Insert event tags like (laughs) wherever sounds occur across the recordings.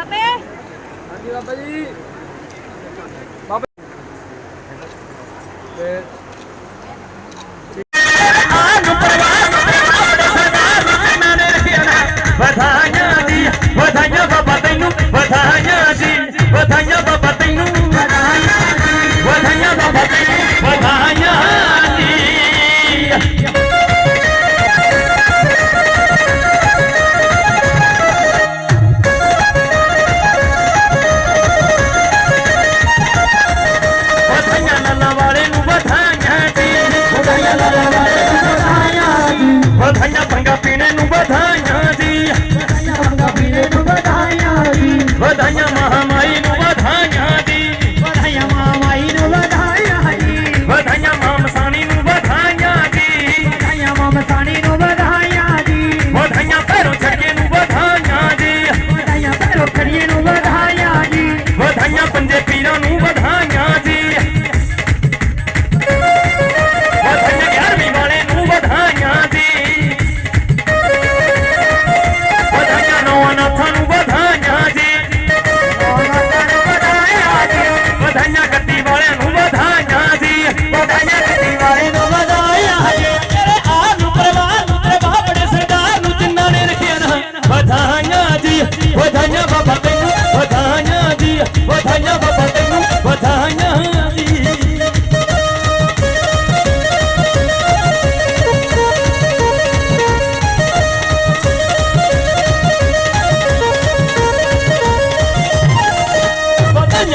ਬਾਬੇ। ਹਾਂਜੀ ਬਾਬਾ ਜੀ। ਬਾਬੇ ਤੇ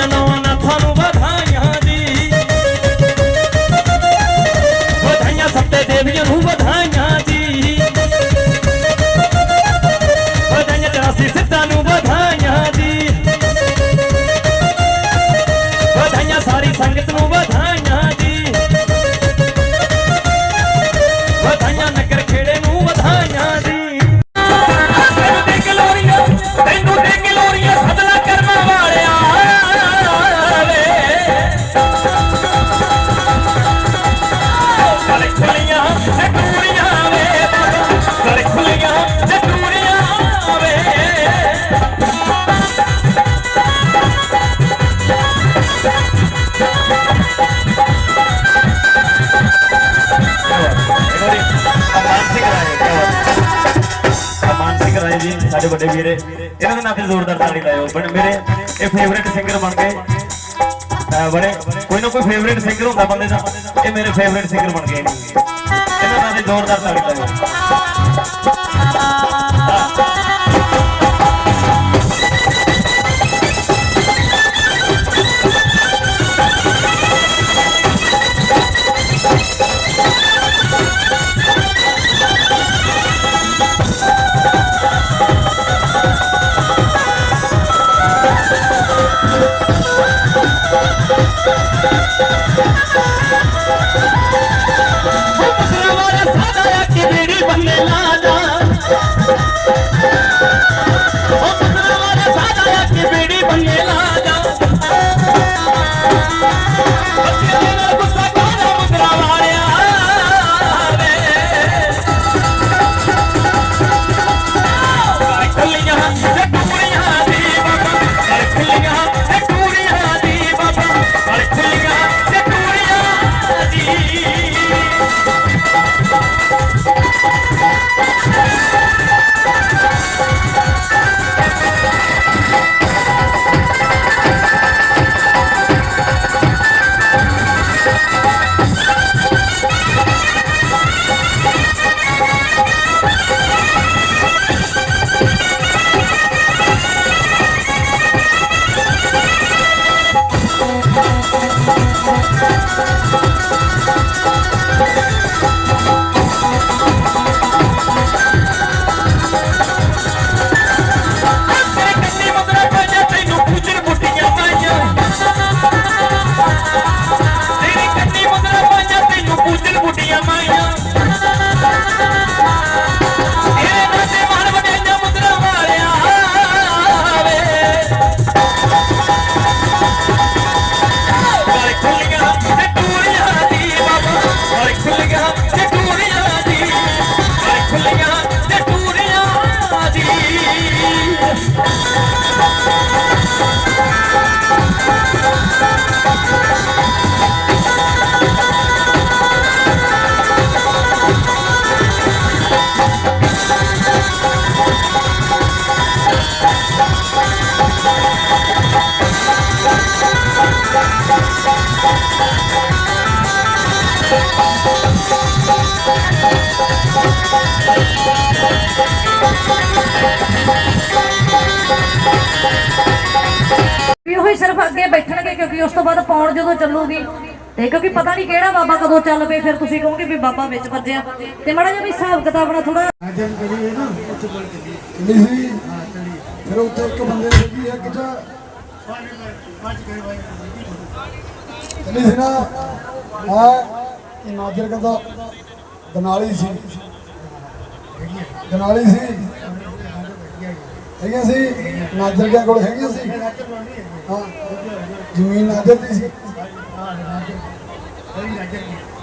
no, no. ਜੀ, ਸਾਡੇ ਵੱਡੇ ਵੀਰੇ। ਇਹਨਾਂ ਦੇ ਨਾਂ ਤੇ ਜ਼ੋਰਦਾਰ ਤਾੜੀ ਲਾਇਓ। ਬਣ ਮੇਰੇ ਇਹ ਫੇਵਰਿਟ ਸਿੰਗਰ ਬਣ ਗਏ। ਬੜੇ, ਕੋਈ ਨਾ ਕੋਈ ਫੇਵਰਿਟ ਸਿੰਗਰ ਹੁੰਦਾ ਬੰਦੇ ਦਾ। ਇਹ ਮੇਰੇ ਫੇਵਰਿਟ ਸਿੰਗਰ ਬਣ ਗਏ। ਇਹਨਾਂ ਦੇ ਤੇ ਜ਼ੋਰਦਾਰ ਤਾੜੀ ਲਾਇਓ। আমার ਵੀ ਉਹੀ ਸਿਰਫ ਅੱਗੇ ਬੈਠਣਗੇ ਕਿਉਂਕਿ ਉਸ ਤੋਂ ਬਾਅਦ ਪੌਣ ਜਦੋਂ ਚੱਲੂਗੀ ਤੇ ਕਿਉਂਕਿ ਪਤਾ ਨਹੀਂ ਕਿਹੜਾ ਬਾਬਾ ਕਦੋਂ ਚੱਲ ਪਏ, ਫਿਰ ਤੁਸੀਂ ਕਹੋਗੇ ਵੀ ਬਾਬਾ ਵਿੱਚ ਵੱਜਿਆ। ਤੇ ਮਾੜਾ ਜਿਹਾ ਵੀ ਹਿਸਾਬ ਕਿਤਾਬ ਨਾਲ ਥੋੜਾ ਚਲੀ ਸੀ ਫਿਰ ਉੱਥੇ ਇੱਕ ਬੰਦੇ ਨੇ ਲੱਗੀ ਹੈ ਕਿਤਾ ਚਲੀ ਸੀ ਨਾ। ਆ ਨਾਜ਼ਰ ਕਹਿੰਦਾ ਦਨਾਲੀ ਸੀ। ਦਨਾਲੀ ਸੀ। ਹੈਗੀਆਂ ਸੀ? ਨਾਜ਼ਰ ਦੇ ਕੋਲ ਹੈਗੀਆਂ ਸੀ? ਹਾਂ। ਜ਼ਮੀਨ ਨਾਜ਼ਰ ਦੀ ਸੀ।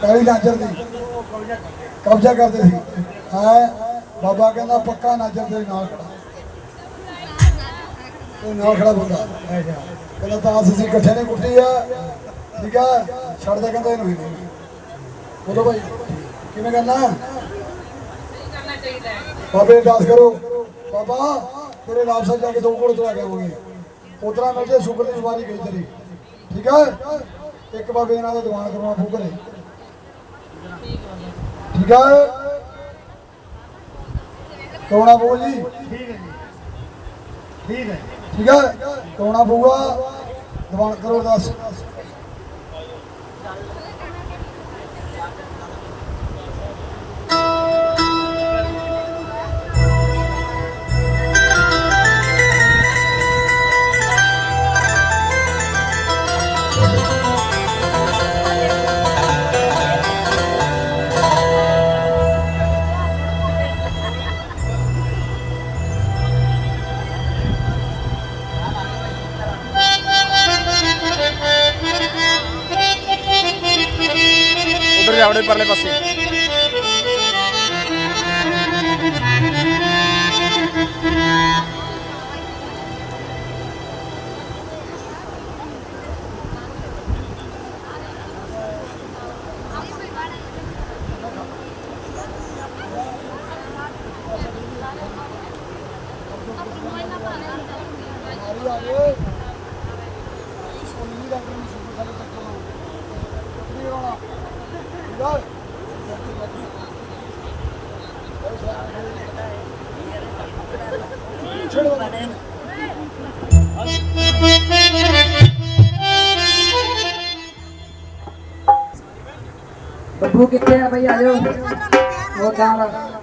ਪਹਿਲੀ ਨਾਜ਼ਰ ਦੀ। ਕਬਜ਼ਾ ਕਰਦੇ ਸੀ। ਹੈ? ਬਾਬਾ ਕਹਿੰਦਾ ਪੱਕਾ ਨਾਜ਼ਰ ਦੇ ਨਾਲ ਖੜਾ। ਇਹ ਨਾਲ ਖੜਾ ਬੰਦਾ। ਕਹਿੰਦਾ ਤਾਂ ਅਸੀਂ ਇਕੱਠੇ ਨੇ ਕੁੱਟੀ ਆ। ਠੀਕ ਆ? ਛੱਡਦਾ ਕਹਿੰਦਾ ਇਹਨੂੰ ਹੀ ਨਹੀਂ ਬੋਲੋ ਭਾਈ, ਕਿਵੇਂ ਕਰਨਾ? ਬਾਬੇ ਅਰਦਾਸ ਕਰੋ ਬਾਬਾ ਤੇਰੇ ਲਾਪਸਾ ਜਾ ਕੇ ਦੋ ਕੋਲ ਤੁਰਾ ਕੇ ਆਵਾਂਗੇ। ਉਤਰਾ ਮਿਲ ਜੇ ਸ਼ੁਕਰ ਦੀ ਜ਼ੁਬਾਨੀ ਗਈ ਤੇਰੀ। ਠੀਕ ਆ ਇੱਕ ਬਾਬੇ ਦੇ ਨਾਂ ਦਾ ਦੀਵਾਨ ਕਰਵਾਉਣਾ ਪਊ ਘਰੇ। ਠੀਕ ਆ ਕਰਾਉਣਾ ਪਊ ਜੀ? ਠੀਕ ਹੈ ਜੀ। ਠੀਕ ਹੈ। ਠੀਕ ਹੈ? ਕਰਾਉਣਾ ਪਊਗਾ। ਦੀਵਾਨ ਕਰੋ ਅਰਦਾਸ। ahora y parle así. Babbu कितने हैं भैया? वो कहाँ रहा।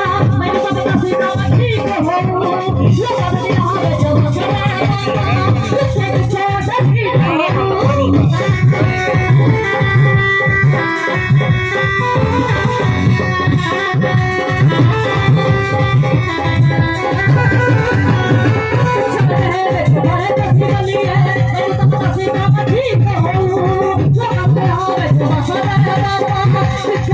Yeah. (laughs)